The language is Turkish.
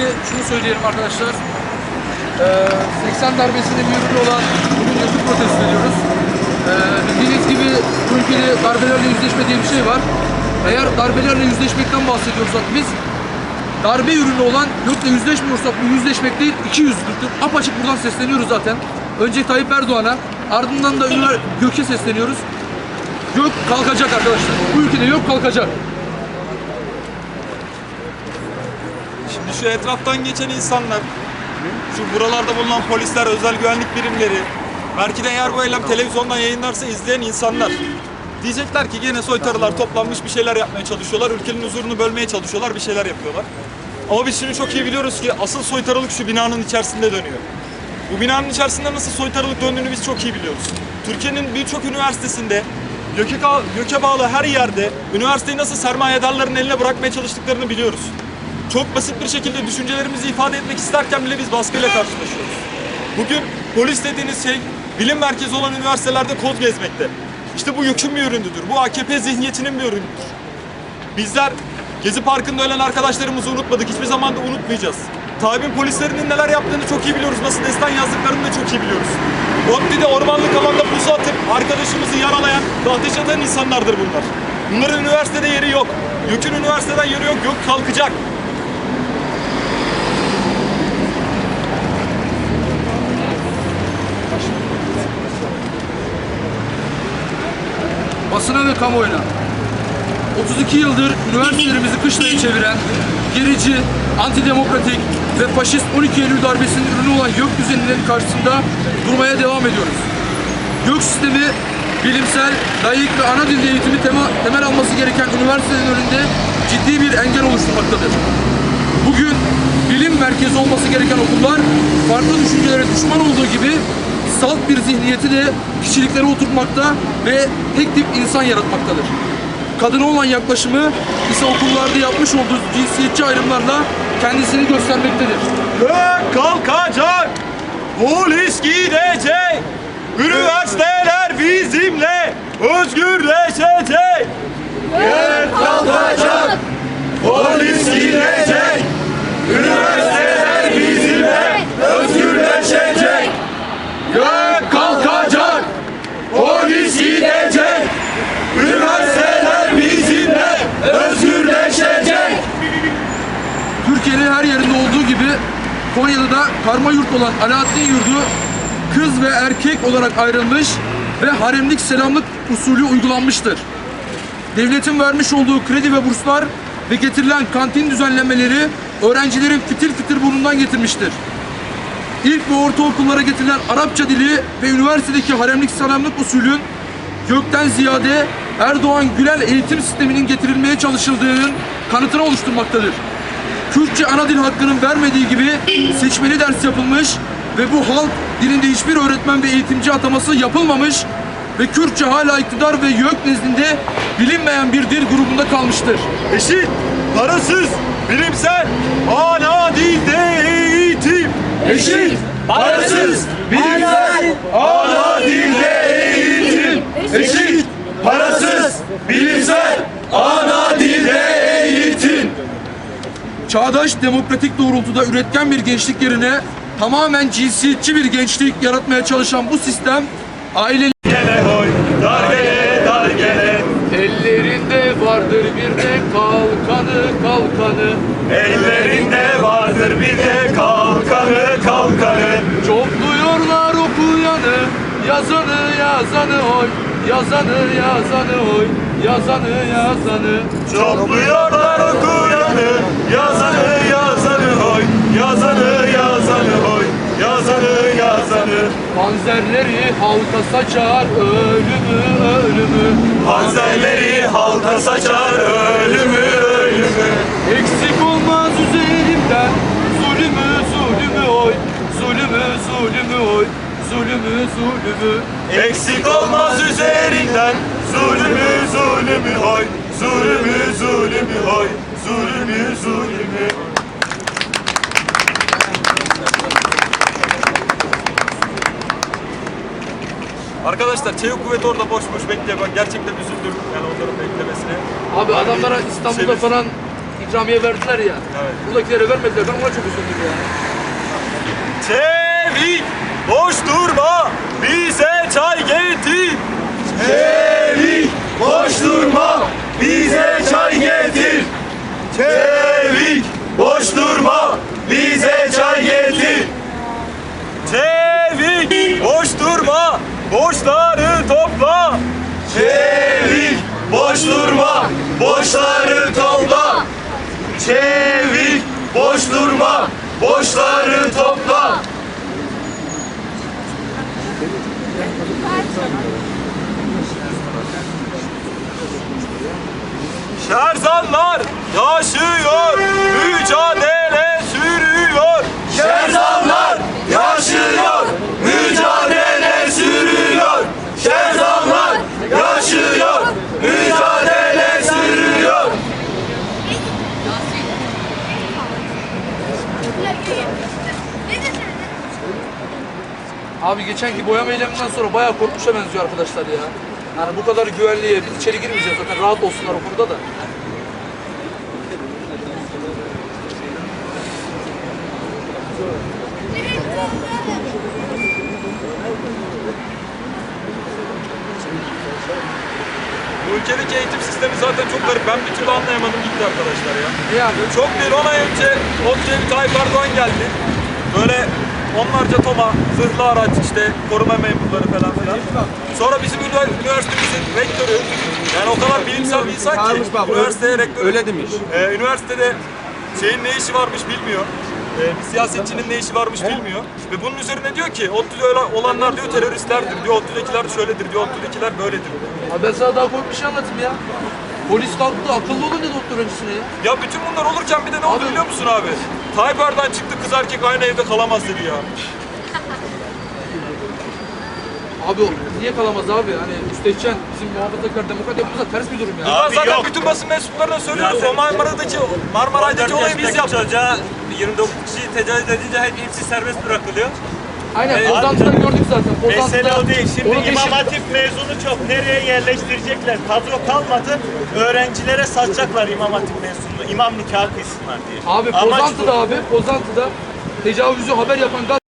Öncelikle şunu söyleyelim arkadaşlar. Ee, 80 darbesinde bir ürünü olan bugün yazık protesto ediyoruz. Ee, bildiğiniz gibi bu ülkede darbelerle yüzleşme diye bir şey var. Eğer darbelerle yüzleşmekten bahsediyorsak biz darbe ürünü olan gökle yüzleşmiyorsak bu yüzleşmek değil iki yüzlüktür. Apaçık buradan sesleniyoruz zaten. Önce Tayyip Erdoğan'a ardından da Gök'e sesleniyoruz. Gök kalkacak arkadaşlar. Bu ülkede yok kalkacak. Şimdi şu etraftan geçen insanlar, şu buralarda bulunan polisler, özel güvenlik birimleri, belki de eğer bu eylem televizyondan yayınlarsa izleyen insanlar diyecekler ki gene soytarılar toplanmış bir şeyler yapmaya çalışıyorlar, ülkenin huzurunu bölmeye çalışıyorlar, bir şeyler yapıyorlar. Ama biz şunu çok iyi biliyoruz ki asıl soytarılık şu binanın içerisinde dönüyor. Bu binanın içerisinde nasıl soytarılık döndüğünü biz çok iyi biliyoruz. Türkiye'nin birçok üniversitesinde, göke, göke bağlı her yerde üniversiteyi nasıl sermayedarların eline bırakmaya çalıştıklarını biliyoruz. Çok basit bir şekilde düşüncelerimizi ifade etmek isterken bile biz baskıyla karşılaşıyoruz. Bugün polis dediğiniz şey bilim merkezi olan üniversitelerde kod gezmekte. İşte bu YÖK'ün bir ürünüdür. Bu AKP zihniyetinin bir ürünüdür. Bizler Gezi Parkı'nda ölen arkadaşlarımızı unutmadık. Hiçbir zaman da unutmayacağız. Tayyip'in polislerinin neler yaptığını çok iyi biliyoruz. Nasıl destan yazdıklarını da çok iyi biliyoruz. ODTÜ'de ormanlık alanda pusu atıp arkadaşımızı yaralayan ateş atan insanlardır bunlar. Bunların üniversitede yeri yok. YÖK'ün üniversiteden yeri yok. YÖK kalkacak. Basına ve kamuoyuna 32 yıldır üniversitelerimizi kışlaya çeviren gerici, antidemokratik ve faşist 12 Eylül darbesinin ürünü olan YÖK düzeninin karşısında durmaya devam ediyoruz. YÖK sistemi bilimsel, layık ve ana dilde eğitimi tema- temel alması gereken üniversitelerin önünde ciddi bir engel oluşturmaktadır. Bugün bilim merkezi olması gereken okullar farklı düşüncelere düşman olduğu gibi salt bir zihniyeti de kişiliklere oturtmakta ve tek tip insan yaratmaktadır. Kadına olan yaklaşımı ise okullarda yapmış olduğu cinsiyetçi ayrımlarla kendisini göstermektedir. Gök kalkacak, polis gidecek, üniversiteler bizimle özgürleşecek. Gök kalkacak, polis gidecek, üniversiteler bizimle özgürleşecek. Gök kalkacak, polis gidecek, üniversiteler bizimle özgürleşecek. Türkiye'nin her yerinde olduğu gibi Konya'da da karma yurt olan Alaaddin Yurdu kız ve erkek olarak ayrılmış ve haremlik selamlık usulü uygulanmıştır. Devletin vermiş olduğu kredi ve burslar ve getirilen kantin düzenlemeleri öğrencilerin fitil fitil burnundan getirmiştir. İlk ve ortaokullara getirilen Arapça dili ve üniversitedeki haremlik selamlık usulün gökten ziyade Erdoğan Gülen eğitim sisteminin getirilmeye çalışıldığının kanıtını oluşturmaktadır. Kürtçe ana dil hakkının vermediği gibi seçmeli ders yapılmış ve bu halk dilinde hiçbir öğretmen ve eğitimci ataması yapılmamış ve Kürtçe hala iktidar ve YÖK nezdinde bilinmeyen bir dil grubunda kalmıştır. Eşit, parasız, bilimsel, ana dilde eğitim. Eşit, parasız, bilimsel, ana dilde eğitim. Eşit, parasız, bilimsel, ana. Çağdaş demokratik doğrultuda üretken bir gençlik yerine tamamen cinsiyetçi bir gençlik yaratmaya çalışan bu sistem aile ellerinde vardır bir de kalkanı kalkanı. Ellerinde vardır bir de kalkanı, kalkanı. Çokluyorlar okuyanı yazanı yazanı oy yazanı yazanı oy yazanı yazanı. Topluyorlar okuyanı, yazanı yazanı hoy, yazanı yazanı hoy, yazanı yazanı. Panzerleri halka saçar ölümü ölümü Panzerleri halka saçar ölümü ölümü. Eksik olmaz üzerimden zulümü zulümü oy. Zulümü zulümü oy. Zulümü zulümü. Eksik olmaz üzerinden. Zulümü zulümü hoy, zulümü zulümü hoy, zulümü zulümü. Arkadaşlar Çevik Kuvvet orada boş boş bekliyor. Ben gerçekten üzüldüm yani onların beklemesine. Abi adamlara İstanbul'da Sevinç. falan ikramiye verdiler ya. Evet. Buradakilere vermediler. Ben ona çok üzüldüm ya. Çevik boş durma bize çay getir. Çevik boş durma bize çay getir. Çevik boş durma bize çay getir. Çevik boş durma borçları topla. Çevik boş durma borçları topla. Çevik boş durma borçları topla. Şerzanlar yaşıyor, mücadele sürüyor. Şerzanlar yaşıyor, mücadele sürüyor. Şerzanlar yaşıyor, mücadele sürüyor. Abi geçenki boyama eyleminden sonra bayağı korkmuşa benziyor arkadaşlar ya. Yani bu kadar güvenliğe biz içeri girmeyeceğiz zaten rahat olsunlar o konuda da. Bu ülkedeki eğitim sistemi zaten çok garip. Ben bir türlü anlayamadım gitti arkadaşlar ya. Yani Çok değil 10 ay önce Recep Tayyip Erdoğan geldi. Böyle onlarca toma, zırhlı araç işte koruma memurları falan filan. Sonra bizim ünivers- üniversitemizin rektörü yani o kadar bilimsel bir insan ki üniversiteye rektörü. Öyle demiş. Ee, üniversitede şeyin ne işi varmış bilmiyor. Ee, bir siyasetçinin ne işi varmış bilmiyor. Ve bunun üzerine diyor ki ODTÜ'de öyle olanlar diyor teröristlerdir diyor. ODTÜ'dekiler şöyledir diyor. ODTÜ'dekiler böyledir abi ben sana daha korkmuş bir şey anlatayım ya. Polis kalktı akıllı olun dedi doktor öncesine ya. Ya bütün bunlar olurken bir de ne oldu Abi- biliyor musun abi? Tayyip Erdoğan çıktı kız erkek aynı evde kalamaz dedi ya. Abi o niye kalamaz abi? Hani müstehcen bizim muhafazakar demokrat yapımıza ters bir durum ya. Abi zaten yok. bütün basın mensuplarına söylüyoruz. O Marmara'daki, Marmaray'daki 14 olayı biz yaşındaki yaptık. çocuğa 29 kişi tecavüz edince hep hepsi serbest bırakılıyor. Aynen Evet, Pozantı'da gördük zaten. Pozantı'da Mesele o değil. Şimdi İmam eşi- Hatip mezunu çok. Nereye yerleştirecekler? Kadro kalmadı. Öğrencilere satacaklar İmam Hatip mezununu. İmam nikahı kıysınlar diye. Abi Amaç bu. Pozantı'da abi Pozantı'da tecavüzü haber yapan